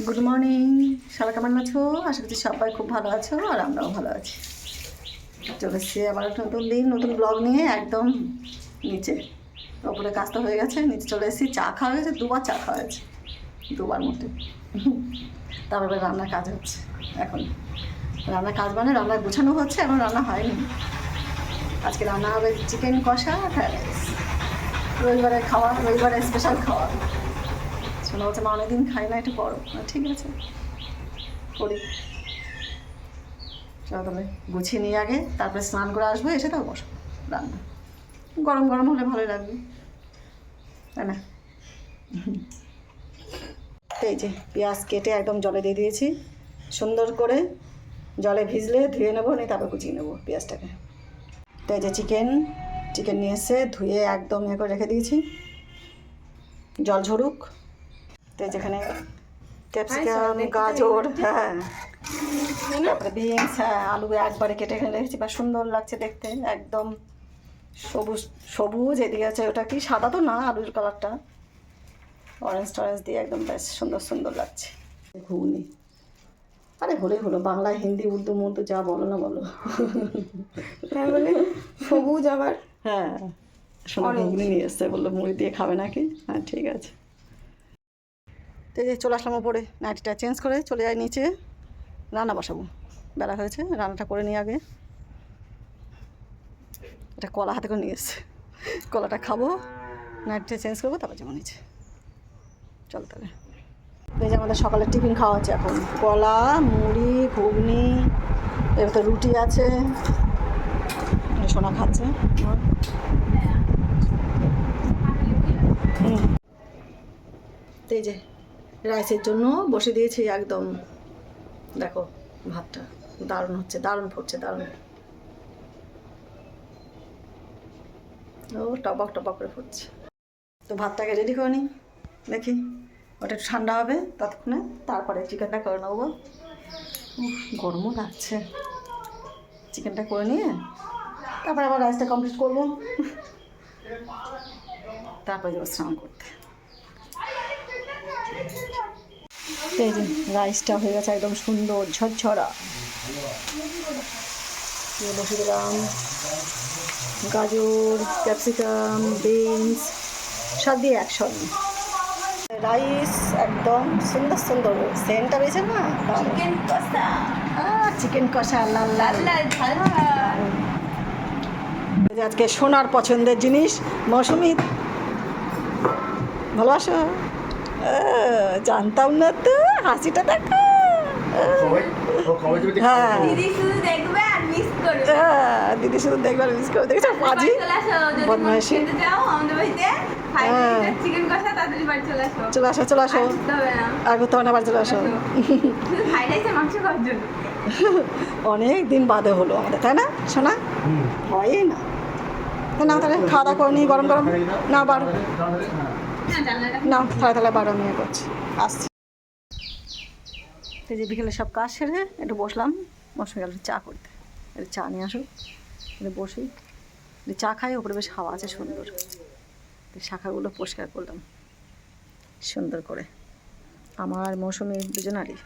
Good morning সবাই কেমন আছো? আশা করছি সবাই খুব ভালো আছো আর আমরাও ভালো আছি। চলে এসছি আবার একটা নতুন দিন, নতুন ব্লগ নিয়ে একদম নিচে। ওপরে কাজটা হয়ে গেছে, নিচে চলে এসেছি, চা খাওয়া হয়েছে দুবার চা খাওয়া হয়েছে, দুবার মতো তারপরে রান্নার কাজ হচ্ছে, এখন। রান্নার কাজ মানে রান্না গোছানো হচ্ছে, এখন রান্না হয়নি। আজকে রান্না হবে চিকেন কষা ফ্রাইড রাইস রবিবারে খাওয়া রবিবারে স্পেশাল খাওয়া শোনা হচ্ছে মা অনেকদিন খাই না একটু করো। ঠিক আছে। করি। চলো তাহলে গুছিয়ে নিয়ে আগে, তারপরে স্নান করে আসব, এসে তাও বসো, রান্না। গরম গরম হলে ভালোই লাগবে। তাই না? এই যে পেঁয়াজ কেটে একদম জলে দিয়ে দিয়েছি। সুন্দর করে জলে ভিজলে ধুয়ে নেব, নিয়ে তারপর কুচিয়ে নেব পেঁয়াজটাকে। তো এই যে চিকেন চিকেন নিয়ে এসে ধুয়ে একদম ইয়ে করে রেখে দিয়েছি। জল ঝরুক। তো যেখানে ক্যাপসিকাম গাজর হ্যাঁ। তারপরে বিনস হ্যাঁ আলু একবারে কেটে এখানে রেখেছি বা সুন্দর লাগছে দেখতে একদম সবুজ সবুজ এদিকে আছে ওটা কি সাদা তো না আলুর কালারটা অরেঞ্জ টরেঞ্জ দিয়ে একদম বেশ সুন্দর সুন্দর লাগছে। ঘুগনি। আরে হলেই হলো বাংলা হিন্দি উর্দু মুর্দু যা বলো না বলো। বলে সবুজ আবার। হ্যাঁ সোনা ঘুগনি নিয়ে এসছে বলল মুড়ি দিয়ে খাবে নাকি? হ্যাঁ ঠিক আছে। তো চলে আসলাম ওপরে। নাইটিটা চেঞ্জ করে চলে যাই নিচে। রান্না বসাবো। বেলা হয়েছে, রান্নাটা করে নিই আগে। এটা কলা হাতে করে নিয়ে এসছে। কলাটা খাব নাইটটা চেঞ্জ করব, তারপর যেমন নিচে। চল তাহলে। এই যে আমাদের সকালে টিফিন খাওয়া হচ্ছে এখন। কলা, মুড়ি, ঘুগনি, এবার তো রুটি আছে। সোনা খাচ্ছে। এই যে রাইসের জন্য বসে দিয়েছি একদম। দেখো, ভাতটা দারুণ হচ্ছে, দারুণ ফুটছে, দারুণ। ও, টপক টপক করে ফুটছে। তো ভাতটাকে রেডি করে নিই, দেখি। ওটা একটু ঠান্ডা হবে ততক্ষণে, তারপরে চিকেনটা করে নেব গরমও লাগছে। চিকেনটা করে নিয়ে, তারপরে আবার রাইসটা কমপ্লিট করব। তারপরে যাব স্নান করতে। এই যে রাইসটা হয়ে গেছে একদম সুন্দর ঝরঝরা। বসে দিলাম গাজর ক্যাপসিকাম বিনস সব দিয়ে একসঙ্গে। রাইস একদম সুন্দর সুন্দর। সেন্টটা বেছে না? চিকেন কষা। চিকেন কষা লাল লাল। লাল আজকে সোনার পছন্দের জিনিস মৌসুমি। ভালোবাসো। জানতাম না তো হাসিটা দেখো। হ্যাঁ। দিদি শুধু দেখবে আর মিস করবে। আহ, দিদি শুধু দেখবার মিস করে দেখেছ পাজি? চলে আসো বদমাইশি। যাও আমাদের বাড়িতে হ্যাঁ। চলে আসো। চলে আসো আর না করতে হবে না। আবার চলে আসো। মাংস অনেক দিন বাদে হলো আমাদের তাই না শোনা হয় না। না তাহলে খাওয়া দাওয়া করে নিই গরম গরম। না। বার না তাহলে তাহলে বারো নিয়ে করছি। আসছি। এই যে বিকেলে সব কাজ সেরে একটু বসলাম। বসে গেল চা করতে। একটু চা নিয়ে আসুক একটু বসি। একটু চা খাই ওপরে বেশ হাওয়া আছে সুন্দর। তো শাখাগুলো পরিষ্কার করলাম। সুন্দর করে। আমার মৌসুমি দুজনারই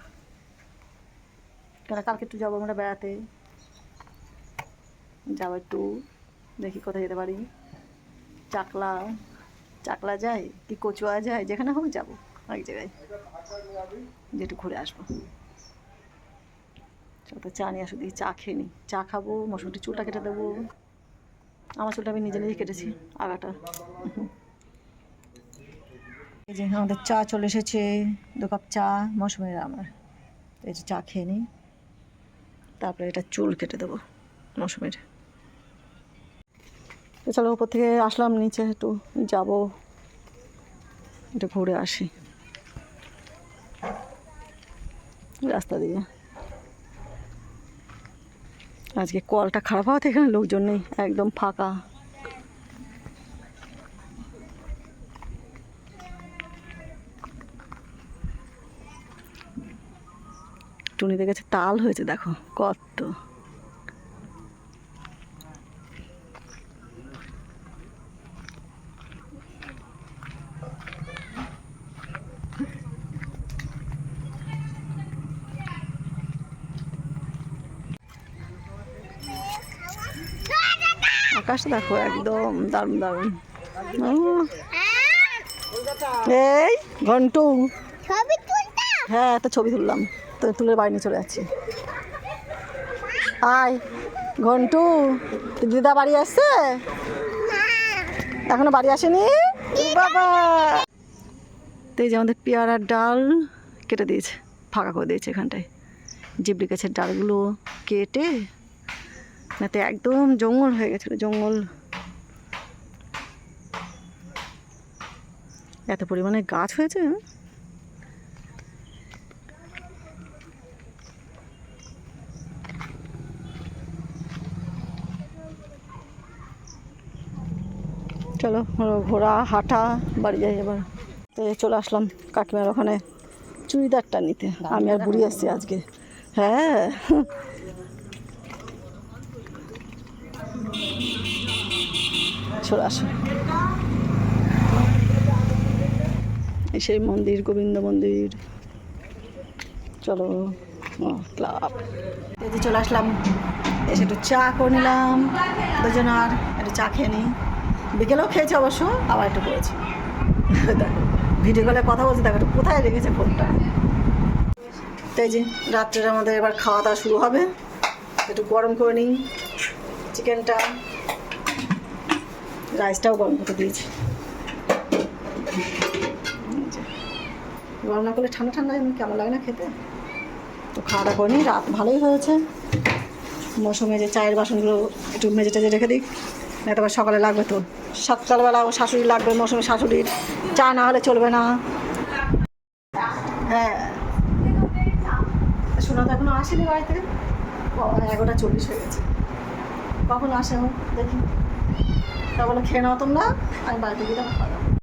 কেন কালকে একটু যাব আমরা বেড়াতে। যাব একটু। দেখি কোথায় যেতে পারি। চাকলা। চাকলা যায় কি কচুয়া যায়, যেখানে হোক যাব, এক জায়গায়। যে একটু ঘুরে আসব। চল তো চা নিয়ে আসো দিই চা খেয়ে নিই চা খাব মৌসুমটি চুলটা কেটে দেবো। আমার চুলটা আমি নিজে নিজে কেটেছি, আগাটা। এই যে আমাদের চা চলে এসেছে, দু কাপ চা মৌসুমের আমার। এই যে চা খেয়ে নিই তারপরে এটা চুল কেটে দেবো, মৌসুমের। তো চলো উপর থেকে আসলাম, নিচে একটু যাব। একটু ঘুরে আসি। রাস্তা দিয়ে। আজকে কলটা খারাপ হওয়াতে এখানে লোকজন নেই, একদম ফাঁকা। টুনিতে গেছে তাল হয়েছে, দেখো কত। আকাশটা দেখো একদম দারুণ দারুণ। এই ঘন্টু। হ্যাঁ তো ছবি তুললাম। তো তুলে বাড়ি নিয়ে চলে যাচ্ছি। আয় ঘন্টু দিদা বাড়ি আসছে এখনও বাড়ি আসেনি? বাবা। তো এই যে আমাদের পেয়ারার ডাল কেটে দিয়েছে ফাঁকা করে দিয়েছে এখানটায়। জিবলি গাছের ডালগুলো কেটে না তো একদম জঙ্গল হয়ে গেছিল, জঙ্গল। এত পরিমাণে গাছ হয়েছে হ্যাঁ? চলো ঘোরা হাঁটা, বাড়ি যাই এবার। তো চলে আসলাম কাকিমার ওখানে চুড়িদারটা নিতে। আমি আর বুড়ি আসছি আজকে। হ্যাঁ। আসো। সেই মন্দির, গোবিন্দ মন্দির। চলো ক্লাব। এই যে চলে আসলাম। এসে একটু চা করে নিলাম। দুজন আর একটু চা খেয়ে নিই। বিকেলেও খেয়েছি অবশ্য, আবার একটু করেছি। দেখো ভিডিও কলে কথা বলছি, দেখো কোথায় রেখেছে ফোনটা তো এই যে, রাত্রের আমাদের এবার খাওয়া দাওয়া শুরু হবে। একটু গরম করে নিই। চিকেনটা রাইসটাও গরম করতে দিয়েছি। গরম না করলে ঠান্ডা ঠান্ডা কেমন লাগে না খেতে? তো খাওয়া দাওয়া করে রাত ভালোই হয়েছে। মৌসুমে যে চায়ের বাসনগুলো একটু মেজে টেজে রেখে দিই। না তো আবার সকালে লাগবে তো। সকালবেলা শাশুড়ি লাগবে, মৌসুমে শাশুড়ির। চা না হলে চলবে না। হ্যাঁ। শোনা তো এখনও আসেনি বাড়িতে এগারোটা চল্লিশ হয়ে গেছে। কখন আসে দেখি। তা বলে খেয়ে নাও তোমরা আমি বাড়িতে গিয়ে খাওয়া।